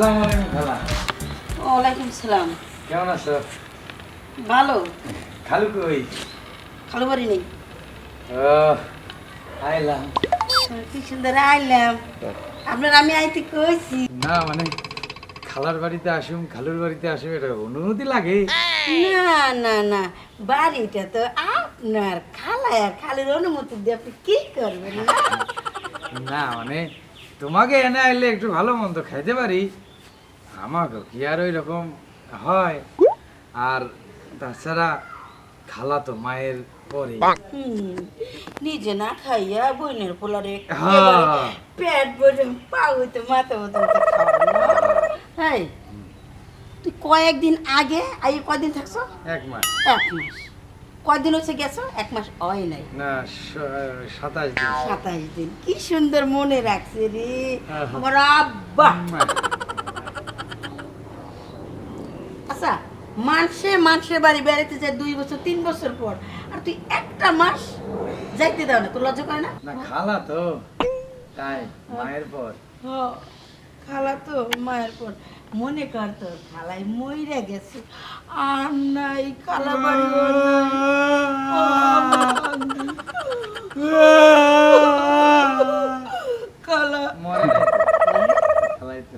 আসসালামু আলাইকুম খালা। ওয়ালাইকুম সালাম। কেমন আছো? ভালো। খালু কই? খালো বাড়ি নেই। ও আইলাম। কি সুন্দর আইলাম। আপনার আমি আইতে কইছি। না মানে খালার বাড়িতে আসুম খালুর বাড়িতে আসুম এটা অনুমতি লাগে। না না না বাড়িটা তো আপনার খালা আর খালির অনুমতি দিয়ে আপনি কি করবেন? না? না মানে তোমাকে এনে আইলে একটু ভালো মন্দ খাইতে পারি। আমাকে কি আর ওই রকম হয়? আর তাছাড়া খালা তো মায়ের পরে। হুম, নিজে না খাইয়া বইনের পোলারে হ্যাঁ। পেট বসে পা হইতে মাথা হতে হ্যাঁ তুই কয়েকদিন আগে আগে কয়দিন থাকছো? এক মাস। এক মাস। কয়দিন হচ্ছে গেছো? এক মাস হয় নাই। না সাতাশ দিন। সাতাইশ দিন। কি সুন্দর মনে রাখছে রে। হ্যাঁ। আমার আব্বা। মাসে মাসে বাড়ি বেড়াতে যায় দুই বছর তিন বছর পর। আর তুই একটা মাস যাইতে দাও না তোর লজ্জা করে না? না খালা তো। তাই মায়ের পর। হ, খালা তো মায়ের পর। মনে কর তো খালাই মইরা গেছে। আর নাই খালা বাড়ি খালা মরে নাই তো। খালাই তো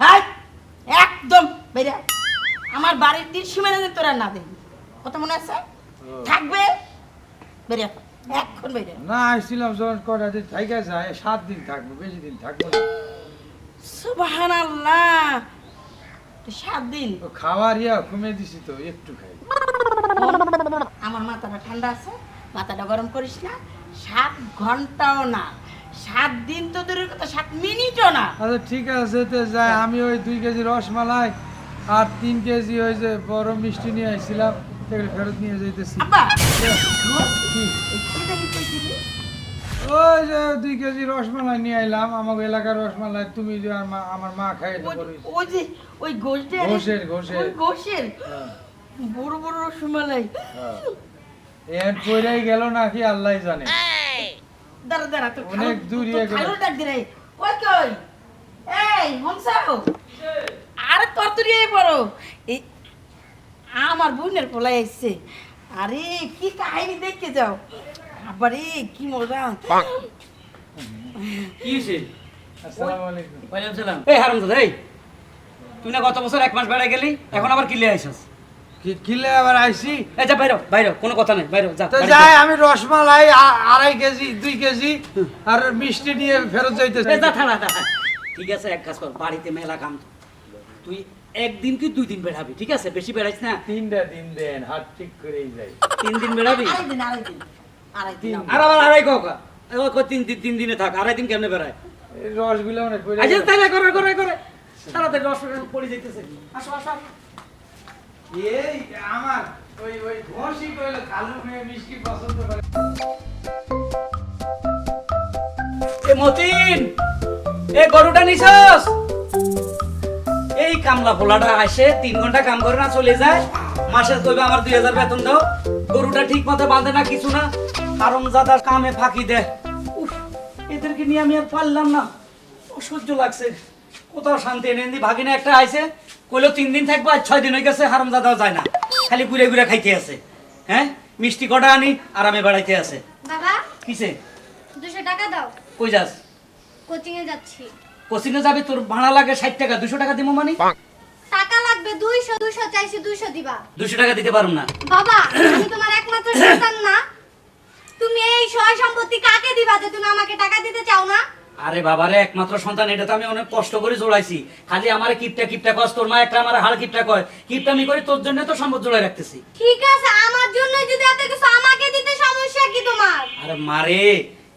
হাই একদম বেরিয়া আমার বাড়ির তিন সীমানা তোরা না দেবি কত মনে আছে? থাকবে? বেরিয়া এখন বেরিয়া না আসছিলাম যখন কটা দিন থাইকা যায় সাত দিন থাকব বেশি দিন থাকব না। সুবাহান আল্লাহ সাত দিন। ও খাওয়ার ইয়া কমে দিছি তো একটু খাই। আমার মাথাটা ঠান্ডা আছে মাথাটা গরম করিস না সাত ঘন্টাও না। সাত দিন তো দূরের কথা সাত মিনিটও না। আচ্ছা ঠিক আছে তো যাই। আমি ওই দুই কেজি রসমালাই আর তিন কেজি ওই যে বড় মিষ্টি নিয়ে আসছিলাম সেগুলো ফেরত নিয়ে কইছিলি? ওই যে দুই কেজি রসমালাই নিয়ে আইলাম আমাকে এলাকার রসমালাই তুমি যে আর মা- আমার মা খাই ওই- যে ওই গোষ্ঠের ঘোষের, ঘোষের। ওই গোষ্ঠের বড় বড় রসমালাই। এর পইরাই গেল নাকি আল্লাহ জানে। দাঁড়া দাঁড়া তোর অনেক দূর গেল। ডাক দে কই কই? এই আরে তোর তুই এই বড় এই আমার বোনের পোলাই আসছে আরে কি কাহিনী দেখতে যাও আবারে কি মজা। কি হয়েছে আসসালামু আলাইকুম। ওয়ালাইকুম সালাম এই। তুই না গত বছর এক মাস বেড়ায় গেলি এখন আবার কিলে আইসস কিলে আবার আইছি? এই যা বাইরো বাইরো কোনো কথা নেই বাইরো যা তো যাই আমি রসমালাই আড়াই কেজি দুই কেজি আর মিষ্টি নিয়ে ফেরত যাইতেছি। এই যা থানা ঠিক আছে এক কাজ কর বাড়িতে মেলা কাম। তো। তুই একদিন কি দুই দিন বেড়াবি? ঠিক আছে? বেশি বেড়াইস না। তিনটা দিন দেন হাত ঠিক করেই যাই। তিন দিন বেড়াবি? আড়াই দিন আড়াই দিন। আড়াই দিন। আর আবার আড়াই কাকা তিন দিন তিন দিনে থাক। আড়াই দিন কেমনে বেড়ায়? এই রসগুলো অনেক পড়ে আচ্ছা না, করে করে করে তাড়াতাড়ি রস পড়ে যাইতেছে। আসো আসো। এই আমার ওই ওই ঘষি কইলো কালু মেয়ে মিষ্টি পছন্দ করে। এ মতিন এ গরুটা নিছস? কামলা পোলাটা আসে তিন ঘণ্টা কাম করে না চলে যায়। মাসে কইবে আমার দুই হাজার বেতন দাও। গরুটা ঠিক মতো বাঁধে না কিছু না। কারণ জাদা কামে ফাঁকি দেয়। উফ এদেরকে নিয়ে আমি আর পারলাম না। অসহ্য লাগছে। কোথাও শান্তি এনে দি ভাগিনা একটা আইছে কইলো তিন দিন থাকব আর ছয় দিন হয়ে গেছে হারাম জাদাও যায় না। খালি ঘুরে ঘুরে খাইতে আছে। হ্যাঁ? মিষ্টি কটা আনি আরামে বেড়াইতে আছে। বাবা কিসে? দুশো টাকা দাও। কই যাস? কোচিং এ যাচ্ছি। কোচিনে যাবি তোর ভাড়া লাগে ষাট টাকা দুশো টাকা দিব মানে? টাকা লাগবে দুইশো দুশো চাইছি দুইশো দিবা। দুশো টাকা দিতে পারুম না। বাবা আমি তোমার একমাত্র সন্তান না। তুমি এই সয় সম্পত্তি কাকে দিবা যে তুমি আমাকে টাকা দিতে চাও না? আরে বাবারে একমাত্র সন্তান এটা তো আমি অনেক কষ্ট করে জোড়াইছি। খালি আমার কিপটা কিপটা কস তোর মা একটা আমার হাড় কিপটা কয়। কিপটা আমি করি তোর জন্য তো সম্পদ জোড়াই রাখতেছি। ঠিক আছে আমার জন্য যদি এত কিছু আমাকে দিতে সমস্যা কি তোমার? আরে মারে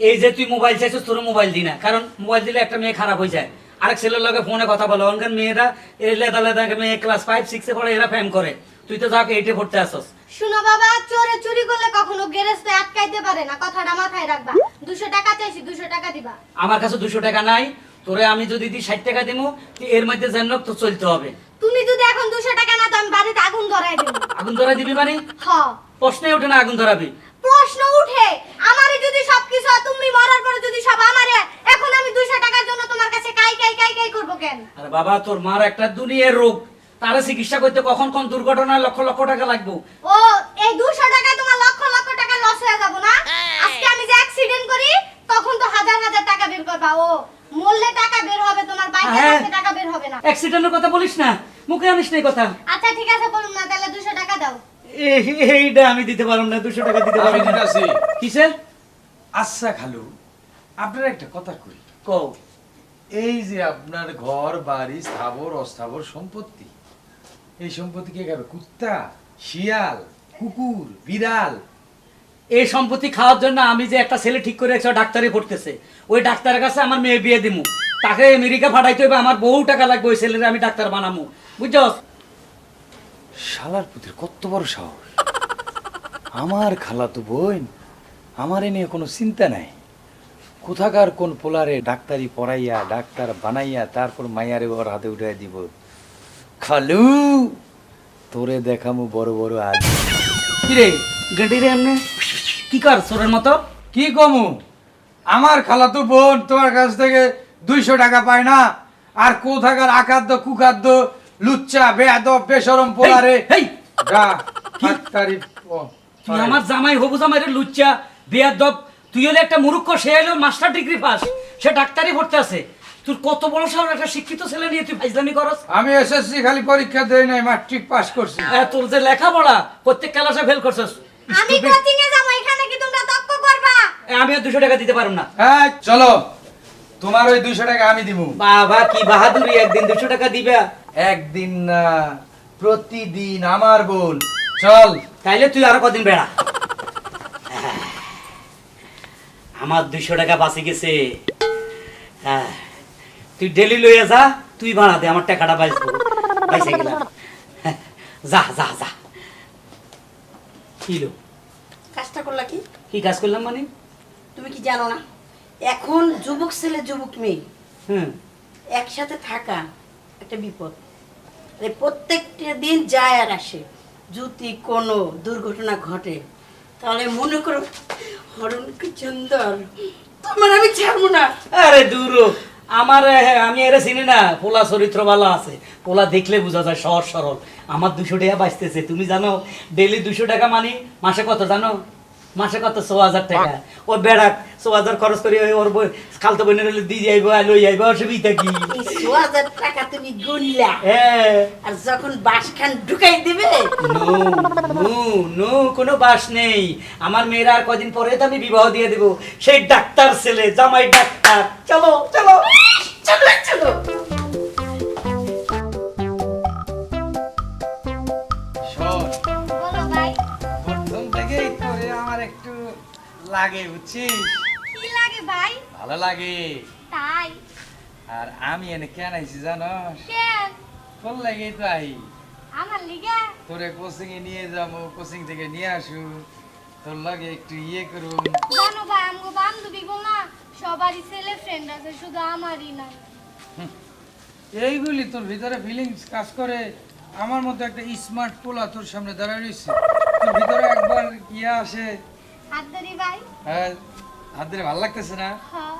এই যে তুই মোবাইল চাইছিস তোর মোবাইল দি না। কারণ মোবাইল দিলে একটা মেয়ে খারাপ হয়ে যায়। আরেক ছেলের লগে ফোনে কথা বলো। অনকার মেয়েরা এই লেদা লেদা মেয়ে ক্লাস ফাইভ সিক্সে পড়ে এরা ফ্যাম করে। তুই তো যাকে এইটে পড়তে আসস। শুনো বাবা চোরে চুরি করলে কখনো গ্যারেজে আটকাইতে পারে না। কথাটা মাথায় রাখবা। দুশো টাকা চাইছি দুশো টাকা দিবা। আমার কাছে দুশো টাকা নাই। তোরে আমি যদি দি ষাট টাকা দিব এর মধ্যে যেন তো চলতে হবে। তুমি যদি এখন দুশো টাকা না তো আমি বাড়িতে আগুন ধরাই দেবো। আগুন ধরা দিবি মানে? হ। প্রশ্নে ওঠে না আগুন ধরাবি। প্রশ্ন উঠে আমারে যদি সবকিছু তুমি মরার পরে যদি সব আমারে এখন আমি দুশো টাকার জন্য তোমার কাছে কাই কাই কাই কাই করব কেন? আরে বাবা তোর মার একটা দুনিয়ার রোগ। তারে চিকিৎসা করতে কখন কোন দুর্ঘটনায় লক্ষ লক্ষ টাকা লাগবে? ও এই দুশো টাকায় তোমার লক্ষ লক্ষ টাকা লস হয়ে যাব না? আজকে আমি যে অ্যাক্সিডেন্ট করি তখন তো হাজার হাজার টাকা বের করবা। ও মূল্যে টাকা বের হবে তোমার বাইকের হ্যাঁ। টাকা বের হবে না। অ্যাক্সিডেন্টের কথা বলিস না? মুখে আনিস না কথা। আচ্ছা ঠিক আছে বলুন না তাহলে দুশো টাকা দাও। এইটা আমি দিতে পারলাম না দুশো টাকা দিতে পারলাম না। কিসে? আচ্ছা খালু আপনার একটা কথা কই। কও। এই যে আপনার ঘর বাড়ি স্থাবর অস্থাবর সম্পত্তি এই সম্পত্তি কে খাবে কুত্তা শিয়াল কুকুর বিড়াল? এই সম্পত্তি খাওয়ার জন্য আমি যে একটা ছেলে ঠিক করে রেখেছি ও ডাক্তারি পড়তেছে। ওই ডাক্তারের কাছে আমার মেয়ে বিয়ে দিমু। তাকে আমেরিকা ফাটাইতে হবে আমার বহু টাকা লাগবে ওই ছেলের আমি ডাক্তার বানামু। বুঝছস? শালার পুতির কত বড় সাহস। আমার খালাতো বোন আমার এ নিয়ে কোনো চিন্তা নাই। কোথাকার কোন পোলারে ডাক্তারি পড়াইয়া ডাক্তার বানাইয়া তারপর মাইয়ারে ওর হাতে উঠে দিব। খালু তোরে দেখামু বড় বড় আজ। কিরে গেডি রে এমনি? কি কর সোরের মতো? কি কমু? আমার খালাতো বোন তোমার কাছ থেকে দুইশো টাকা পায় না। আর কোথাকার আকাদ্য কুখাদ্য লুচ্চা বেয়াদব বেসরম পোলারে। হেই, যা কি? ডাক্তারি তুই আমার জামাই হবু জামাই রে লুচ্চা বেয়াদব তুই হলে একটা মুরুক্ষ সে হলো মাস্টার ডিগ্রি পাস সে ডাক্তারি পড়তে আছে। তোর কত বড় সাহস একটা শিক্ষিত ছেলে নিয়ে তুই ফাইজলামি করস? আমি এসএসসি খালি পরীক্ষা দেই নাই মাট্রিক পাস করছি। তোর যে লেখাপড়া প্রত্যেক ক্লাসে ফেল করছস। আমি কোচিং এ যাব এখানে কি তোমরা তক্ক করবা? আমি আর দুশো টাকা দিতে পারব না। হ্যাঁ চলো। তোমার ওই দুইশো টাকা আমি দিব বাবা কি বাহাদুরি একদিন দুশো টাকা দিবে। একদিন না প্রতিদিন আমার বোন। চল। তাইলে তুই আরও কদিন বেড়া। আমার দুইশো টাকা বাঁচি গেছে। তুই ডেলি লইয়া যা তুই বাড়া দে আমার টাকাটা বাঁচবো। বাঁচে গেলাম। যা যা যা। কিলো কাজটা করলা কি? কি কাজ করলাম মানে? তুমি কি জানো না? এখন যুবক ছেলে যুবক মেয়ে। হুম। একসাথে থাকা একটা বিপদ। প্রত্যেকটা দিন যায় আর আসে। যদি কোনো দুর্ঘটনা ঘটে, তাহলে মনে করো, হরণ কি সুন্দর তোমার আমি ছাড়বো না। আরে দূর। আমার আমি এর চিনি না, পোলা চরিত্র ভালো আছে। পোলা দেখলে বোঝা যায় সহজ সরল। আমার দুশো টাকা বাঁচতেছে। তুমি জানো ডেলি দুশো টাকা মানি, মাসে কত জানো? মাসে কত? ছ হাজার টাকা। ও বেড়াক ছ হাজার খরচ করে ওর বই খালতো বোনের হলে দিয়ে যাইব আর লই যাইব অসুবিধা কি? ছ হাজার টাকা তুমি গুনলা। হ্যাঁ। আর যখন বাসখান ঢুকাই দিবে? নো নো নো কোনো বাস নেই। আমার মেয়েরা আর কদিন পরে তো আমি বিবাহ দিয়ে দেবো। সেই ডাক্তার ছেলে জামাই ডাক্তার। চলো চলো। চলো চলো। লাগে বুঝছিস? কি লাগে ভাই? ভালো লাগে। তাই। আর আমি এনে কেন আইছি জানস? কেন তোর লাগেই তো আই আমার লিগে? তোরে কোচিং এ নিয়ে যাব কোচিং থেকে নিয়ে আসু। তোর লাগে একটু ইয়ে করুম। জানো ভাই আমগো বান্ধবী গো না সবারই ছেলে ফ্রেন্ড আছে শুধু আমারই না এইগুলি তোর ভিতরে ফিলিংস কাজ করে। আমার মতো একটা স্মার্ট পোলা তোর সামনে দাঁড়ায় রয়েছে। তোর ভিতরে একবার ইয়ে আসে হাত ধরি ভাই। হ্যাঁ হাত ধরে ভালো লাগতেছে না? হ্যাঁ।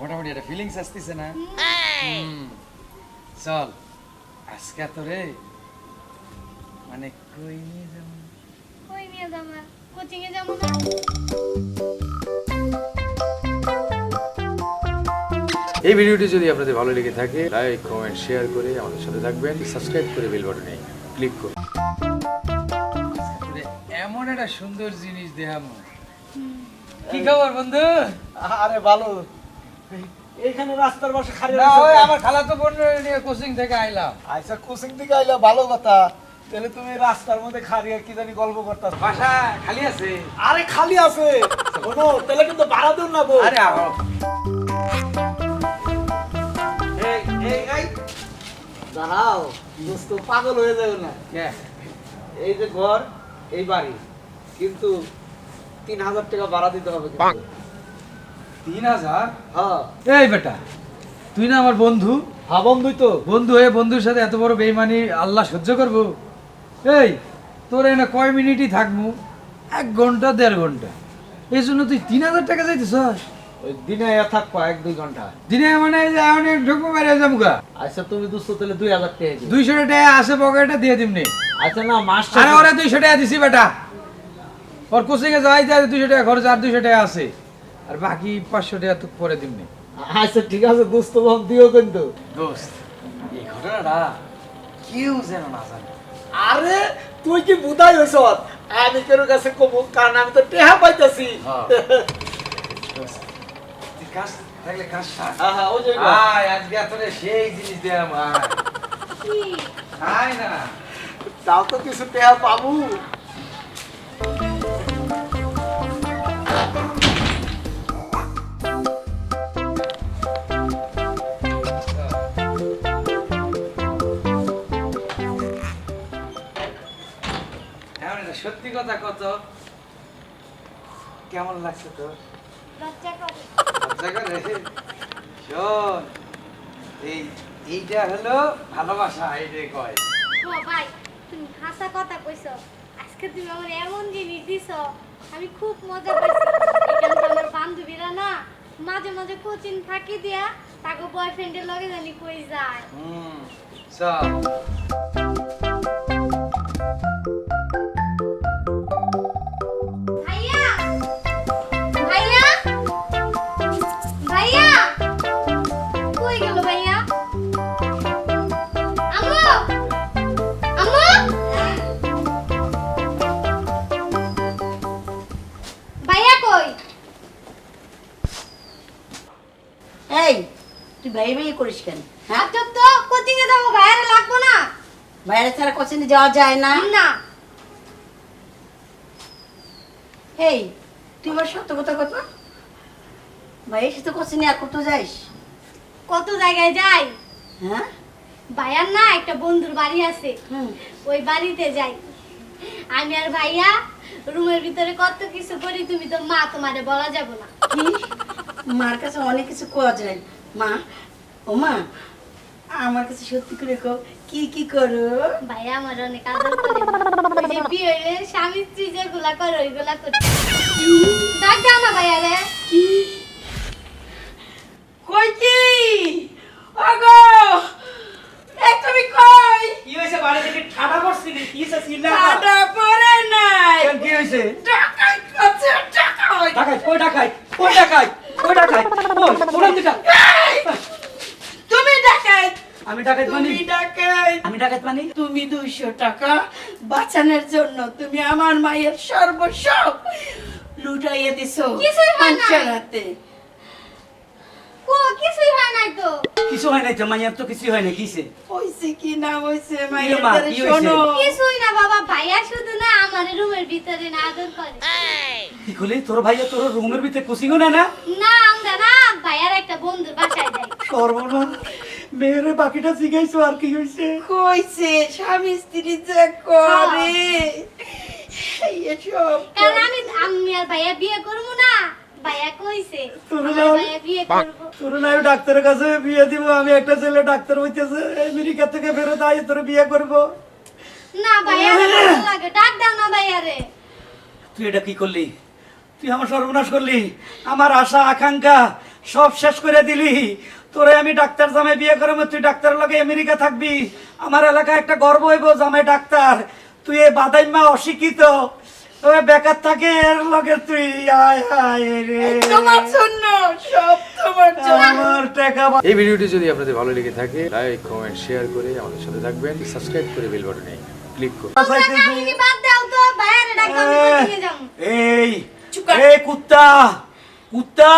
মোটামুটি একটা ফিলিংস আসতেছে না। চল আজকে তোরে মানে কই নিয়ে যাব? কই নিয়ে যাব? কোচিং এ যাব না? এই ভিডিওটি যদি আপনাদের ভালো লেগে থাকে লাইক কমেন্ট শেয়ার করে আমাদের সাথে থাকবেন। সাবস্ক্রাইব করে বেল বাটনে ক্লিক করুন। এমন একটা সুন্দর জিনিস দেখামো কি খবর বন্ধু? আরে ভালো। এইখানে রাস্তার পাশে খালি না ওই আমার খালাতো বোন নিয়ে কোচিং থেকে আইলাম। আচ্ছা কোচিং থেকে আইলে ভালো কথা। তাহলে তুমি রাস্তার মধ্যে খারিয়া কি জানি গল্প করতে বাসা খালি আছে? আরে খালি আছে। শোনো তাহলে কিন্তু ভাড়া দিন না গো। আরে আহ। এই এই এই। দাঁড়াও দোস্ত পাগল হয়ে যাবে না। এই যে ঘর এই বাড়ি। কিন্তু তিন হাজার টাকা ভাড়া দিতে হবে তিন হাজার হ্যাঁ। এই বেটা তুই না আমার বন্ধু? হ্যাঁ বন্ধুই তো। বন্ধু হয়ে বন্ধুর সাথে এত বড় বেইমানি আল্লাহ সহ্য করব? এই তোর এনে কয় মিনিটই থাকব এক ঘণ্টা দেড় ঘণ্টা। এই জন্য তুই তিন হাজার টাকা ওই দিনে এ থাকব এক দুই ঘণ্টা। দিনে মানে অনেক ঢুকবো বাইরে যাব গা। আচ্ছা তুমি দুশো তাহলে দুই হাজার টাকা দুইশো টাকা আছে পকেটে দিয়ে দিমনি। আচ্ছা না মাস আরে ওরা দুইশো টাকা দিছি বেটা। ওর কোচিং এ যাই যায় দুইশো টাকা খরচ আর দুইশো টাকা আছে। আর বাকি পাঁচশো টাকা তো পরে দিমনি। আচ্ছা ঠিক আছে দুস্থ ভাব দিও কিন্তু। দোস্ত এই ঘটনাটা কেউ যেন না জানে। আরে তুই কি বুধাই হইছ? আমি কেন কাছে কমু কারণ আমি তো টেহা পাইতাছি। হ্যাঁ। দোস্ত, তুই কাজ থাকলে কাজ সার। আহা ওই যে আয়, আজকে তোরে সেই জিনিস দিলাম আয়। কি? আয় না? তাও তো কিছু টেহা পাবো। সত্যি কথা কত? কেমন লাগছে তোর? শোন এই এইটা হলো ভালোবাসা এইটাই কয়। ভাই তুমি হাসা কথা কইছো। আজকে তুমি আমার এমন জিনিস দিছো আমি খুব মজা পাইছি। এখানে আমার বান্ধবীরা না মাঝে মাঝে কোচিং ফাঁকি দিয়া তাকে বয়ফ্রেন্ডের লগে জানি কই যায়। হুম চল। কোচিনে যাওয়া যায় না। না। এই তুই আমার সত্য কথা কত? ভাইয়ের সাথে কোচিনে আর কত যাইস? কত জায়গায় যাই? হ্যাঁ? ভাইয়ার না একটা বন্ধুর বাড়ি আছে। ওই বাড়িতে যাই। আমি আর ভাইয়া রুমের ভিতরে কত কিছু করি তুমি তো মা তোমারে বলা যাব না। মার কাছে অনেক কিছু কোয়া যায়। মা ও মা আমার কাছে সত্যি করে কো কি কি করো? ভাইয়া আমার অনেক আদর করে। ওই বিয়ে হইলে স্বামী স্ত্রী যেগুলা করে ওইগুলা করি ডাক দাও না ভাইয়া রে কি? কই কি? ওগো এই তুমি কই? কি হয়েছে বাড়ি থেকে ঠাডা পড়ছিলি কি হয়েছে চিল্লা কাটা পড়ে নাই। কি হয়েছে? টাকাই কাছে টাকাই ডাকাই কই ডাকাই কই ডাকাই কই ডাকাই কই দিটা তুমি ডাকাই আমি ডাকাই মানি তুমি ডাকাই আমি ডাকাই মানি তুমি দুইশো টাকা বাঁচানোর জন্য তুমি আমার মায়ের সর্বস্ব লুটাইয়ে দিছো কিছুই হয় নাই। কো কিছুই হয় নাই তো। কিছু হয় নাই তো মাইয়ার তো কিছু হয় না কিসে? হইছে কি না হইছে মা, মায়ের দ্বারা কি হইছে? শোনো কিছুই না বাবা ভাইয়া শুধু না আমার রুমের ভিতরে না আদর করে। কি করলি? তোর ভাইয়া তোর রুমের ভিতরে কোচিংও না না? না আমরা না ভাইয়ার একটা যাই। সর্বনাশ মেয়ের বাকিটা শিখাইছো আর কি হয়েছে কইছে স্বামী স্ত্রী যে করে। এসব কারণ আমি আমি আর ভাইয়া বিয়ে করব না। ভাইয়া কইছে তোর আমার নাম? ভাইয়া বিয়ে করব। তোর না ডাক্তারের কাছে বিয়ে দিব আমি একটা ছেলে ডাক্তার হইতেছে আমেরিকা থেকে ফেরত আই তোর বিয়ে করব। না ভাইয়া ভালো লাগে। ডাক দাও না ভাইয়া রে তুই এটা কি করলি? তুই আমার সর্বনাশ করলি। আমার আশা আকাঙ্ক্ষা সব শেষ করে দিলি। তোরে আমি ডাক্তার জামাই বিয়ে করব তুই ডাক্তারের লগে আমেরিকা থাকবি। আমার এলাকায় একটা গর্ব হইব জামাই ডাক্তার। তুই এই বাদাইমা অশিক্ষিত। তবে বেকার থাকে এর লগে তুই আয় আয় রে। তোমার জন্য সব তোমার জন্য। আমার টাকা এই ভিডিওটি যদি আপনাদের ভালো লেগে থাকে লাইক কমেন্ট শেয়ার করে আমাদের সাথে থাকবেন। সাবস্ক্রাইব করে বেল বাটনে ক্লিক করুন। এই কর। এই কুত্তা কুত্তা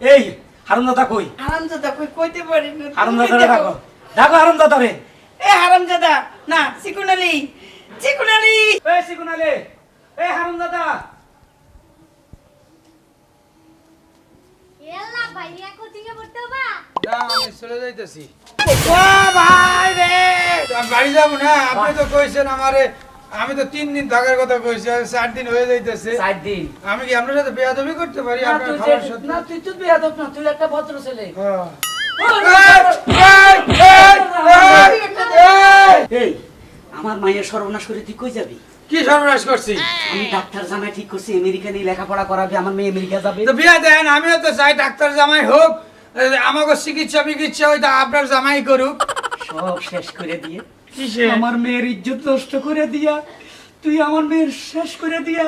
এই হারুনদাদা কই? হারামজাদা কই? কইতে পারি না। হারুনদাদা তুমি ডাকো। ডাকো হারুনদাদা রে এ হারামজাদা না চিকুনালি। চিকুনালি। এই সিগুনালে এই হারুনদাদা এল্লা ভাইয়া কোচিংয়ে পড়তে বা না আমি চলে যাইতেছি। ভাই রে! বাড়ি যাব না আপনি তো কইছেন আমারে আমি তো তিন দিন থাকার কথা কইছি আর চার দিন হয়ে যাইতেছে। চার দিন? আমি কি আপনার সাথে বেয়াদবি করতে পারি? আপনার খাবার সাথে না তুই তো বেয়াদব না তুই একটা ভদ্র ছেলে। হ্যাঁ। এই, এই, এই, এই, এই, আমার মায়ের সর্বনাশ করে তুই কই যাবি? কি সর্বনাশ করছি? আমি ডাক্তার জামাই ঠিক করছি আমেরিকা নিয়ে লেখাপড়া করাবে আমার মেয়ে আমেরিকা যাবে। তো বিয়া দেন আমিও তো চাই ডাক্তার জামাই হোক। আমাকে চিকিৎসা বিকিৎসা ওইটা আপনার জামাই করুক। সব শেষ করে দিয়ে? আমার মেয়ের ইজ্জত নষ্ট করে দিয়া তুই আমার মেয়ের শেষ করে দিয়া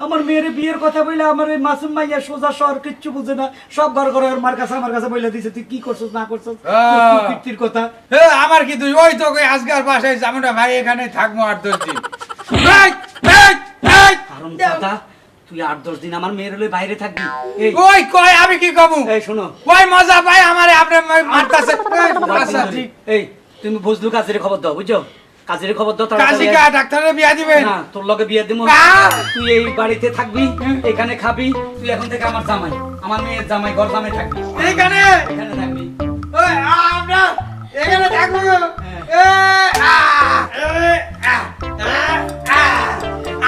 আমার মেয়ের বিয়ের কথা বলে আমার এই মাসুম মাইয়া সোজা শহর কিচ্ছু বুঝে না সব ঘর ঘর মার কাছে আমার কাছে বলে দিছে তুই কি করছিস না করছিস। কীর্তির কথা? এ, আমার কি তুই ওই তো কই আজকাল বাসায় যাব ভাই এখানে থাকব আর দশ দিন। এই, এই, এই, কারণ দাদা তুই আট দশ দিন আমার মেয়ের হলে বাইরে থাকবি। এই। ওই কয় আমি কি কমু? এই শোনো। ওই মজা পাই আমারে আপনি মারতাছে। এই। তুমি বুঝলু কাজের খবর দাও বুঝছ? কাজের খবর দাও কাজী কা? ডাক্তারের বিয়া দিবেন? না তোর লগে বিয়ে দেবো আহ! তুই এই বাড়িতে থাকবি এখানে খাবি তুই এখন থেকে আমার জামাই। আমার মেয়ের জামাই ঘর জামাই থাকবি। এইখানে? এখানে থাকবি। ওই আমরা এখানে থাকব।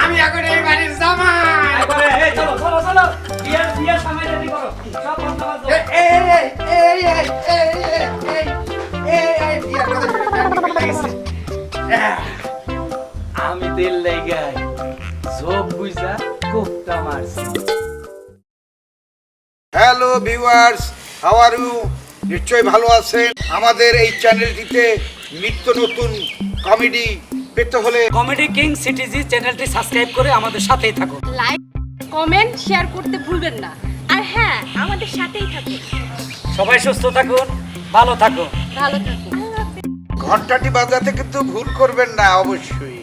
আমি এখন এই বাড়ির জামাই। এই চলো চলো চলো। সামনে রেডি করো? সব বন্ধ বাজো। এই, এই, এই, এই, এই, আমি তেল লাগাই ঝোপ বুঝা কোপটা মারছি। Hello viewers how are you নিশ্চয়ই ভালো আছেন। আমাদের এই চ্যানেলটিতে নিত্য নতুন কমেডি পেতে হলে কমেডি কিং সিটিজি চ্যানেলটি সাবস্ক্রাইব করে আমাদের সাথেই থাকো লাইক কমেন্ট শেয়ার করতে ভুলবেন না। আর হ্যাঁ আমাদের সাথেই থাকুন। সবাই সুস্থ থাকুন ভালো থাকুন। ভালো থাকুন। ঘন্টাটি বাজাতে কিন্তু ভুল করবেন না অবশ্যই।